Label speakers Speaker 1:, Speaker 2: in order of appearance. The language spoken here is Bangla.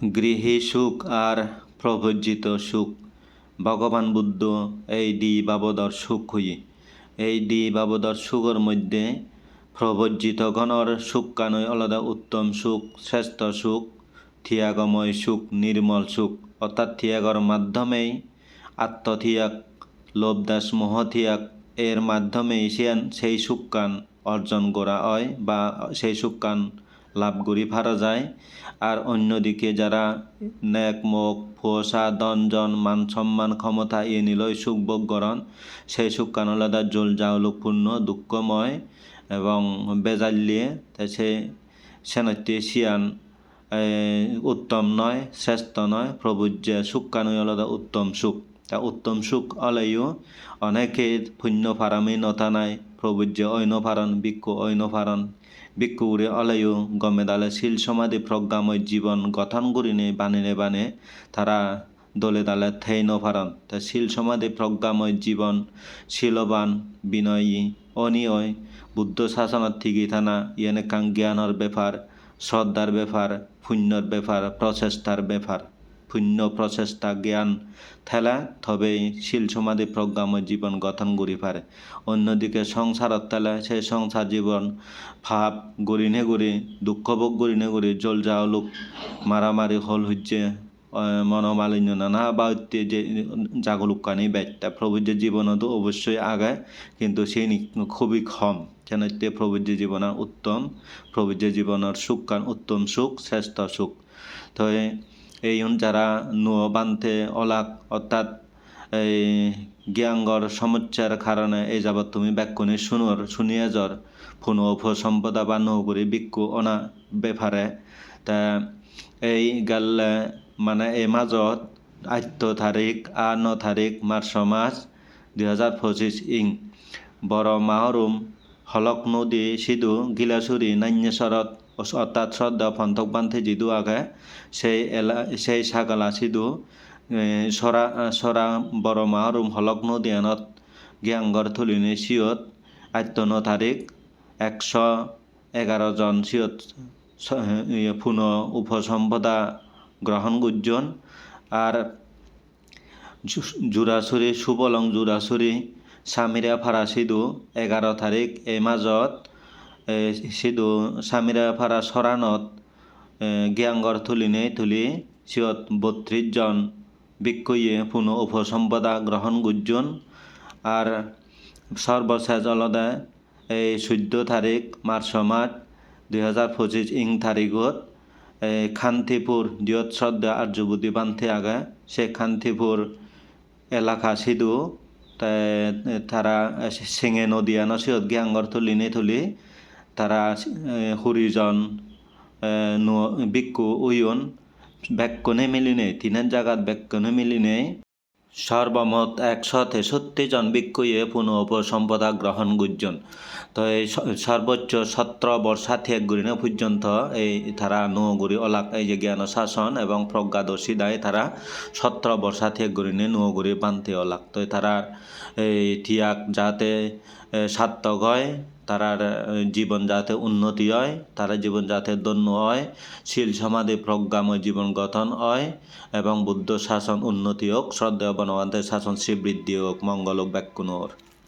Speaker 1: গৃহী সুখ আর প্রভজ্জিত সুখ। ভগবান বুদ্ধ, এই দি বাবদর সুখ হই। এই দি বাবদর সুখের মধ্যে প্রভজ্জিত গণর সুখ কানই আলাদা উত্তম সুখ, শ্রেষ্ঠ সুখ, থিয়াগময় সুখ, নির্মল সুখ। অর্থাৎ থিয়াগর মাধ্যমেই আত্মথিয়াগ লোভদাস মোহথিয়াগ, এর মাধ্যমেই সেই সুখান অর্জন করা হয় বা সেই সুখান লাভ করি ফারা যায়। আর অন্যদিকে যারা ন্যাক মুখ ফুসা দঞ্জন মান সম্মান ক্ষমতা ইয়ে নিলয় সুখ ভোগ করন সেই সুখান আলাদা জল জাউলুকপূর্ণ দুঃখময় এবং বেজাল্যে তাই সে সেনত্যে সিয়ান এ, উত্তম নয় শ্রেষ্ঠ নয় প্রভুজ্য সুখ কানুই আলাদা উত্তম সুখ। তা উত্তম সুখ অলাইও অনেকে পুণ্য ফারামি নথা নাই প্রভুজ্য ঐন ফারণ ভিক্ষু ঐন ফারণ ভিক্ষুরে অলাইও গমে দালে শিল সমাধি প্রজ্ঞাময় জীবন গঠন করিনে বানিনে বানে তারা দলে দালে থেই নফারণ তা শিল সমাধি প্রজ্ঞাময় জীবন শিলবান বিনয়ী অনিয়য় বুদ্ধ শাসনত ঠিকই থানা ইয়েনে কাং জ্ঞানের ব্যাপার, শ্রদ্ধার ব্যাপার, পুণ্যর ব্যাপার, প্রচেষ্টার ব্যাপার। পুণ্য প্রচেষ্টা জ্ঞান থেলা তবেই শিল সমাধি প্রজ্ঞাময় জীবন গঠন করি পারে। অন্যদিকে সংসারত তেলে সেই সংসার জীবন ভাব গরিনে গরি দুঃখ ভোগ গরিনে গরি জল জাওলুক মারামারি হল হচ্ছে মনোমালিন্য নানা বা যে জাগলুকানি ব্যক্তা প্রভুজ্য জীবনতো অবশ্যই আগায়, কিন্তু সেই খুবই কম যেন তে প্রভুজ্য জীবনের উত্তম প্রভুজ্য জীবনের সুখ কান উত্তম সুখ, শ্রেষ্ঠ সুখ। তো এই যারা নুয় বানতে অলাক, অর্থাৎ জ্ঞাঙ্গর সমস্যার কারণে এই যাবৎ তুমি ব্যাকুণী শুনোর, শুনিয়ে যর। ফুন উপসম্পদা বা নৌকরি বিক্ষু অনা বেফারে। তা এই গাল্লে মানে এই মাজত আঠ তাৰিখ আ ন তাৰিখ মাৰ্চ মাস দুই হাজাৰ পঁচিছ ইং। বড় মাহরুম হলক নদী সিধু গিলাসুরি নান্যেশ্বরত অর্থাৎ শ্রদ্ধা ফন্তক বান্ধে যিদু আগে, সেই এলা সেই সাগালা সিধু সরা সরা বড় মাহরুম হলক নদী আনত গিয়াঙ্গর থলিনি সিয়ত আত্য ন তারিখ একশ এগারো জন সিয়ত পুনঃ উপসম্পদা গ্রহণ গুজন আর জু- জুরাছুরি সুবলং জুরাছুরি সামিরা ফাৰা সিধু এঘাৰ তাৰিখ এই মাজত সিধু সামিরা ফাৰা চৰাণত এ, জ্ঞাঙ্গৰ তুলিনে তুলি সিয়ত বত্ৰিশ জন ভিক্ষুয়ে পুনঃ উপসম্পদা গ্রহণ গুজন। আর সর্বশেষ অলদে এই চৈধ্য তারিখ মাৰ্চ মাহ দুই হাজাৰ পঁচিছ ইং তাৰিখত এই খান্তিপুর দিয়ত শ্রদ্ধা আর্যবুদ্ধি বান্ধে আগে সে খান্তিপুর এলাকা সিধু তারা সিঙে নদীয়া নসিয়ত গিয়াঙ্গর থলি নে তুলি তারা হরিজন বিক্ষু উইয়ন নেই মিলিনে তিনের জায়গাত মিলি মিলিনে সর্বমত একসাথে সত্যিজন জন ভিক্ষুয়ে পুনঃ উপসম্পদা গ্রহণ গুজন তো এই সর্বোচ্চ সতেরো বর্ষাথি এক গুরিনে পর্যন্ত এই তারা নৌগুড়ি অলাক এই যে জ্ঞান শাসন এবং প্রজ্ঞাদর্শী দায় তারা সতেরো বর্ষাথি এক গুরিনে নৌগুড়ি বানতে অলাক তো তারা এই তিয়াক যাতে সার্থক হয়, তারার জীবন যাতে উন্নতি হয়, তারা জীবন যাতে দন্য হয়, শিল সমাধি প্রজ্ঞাময় জীবন গঠন হয় এবং বুদ্ধ শাসন উন্নতি হোক শ্রদ্ধা বনবান্তের শাসন শ্রীবৃদ্ধি হোক, মঙ্গল হোক ব্যাকুণ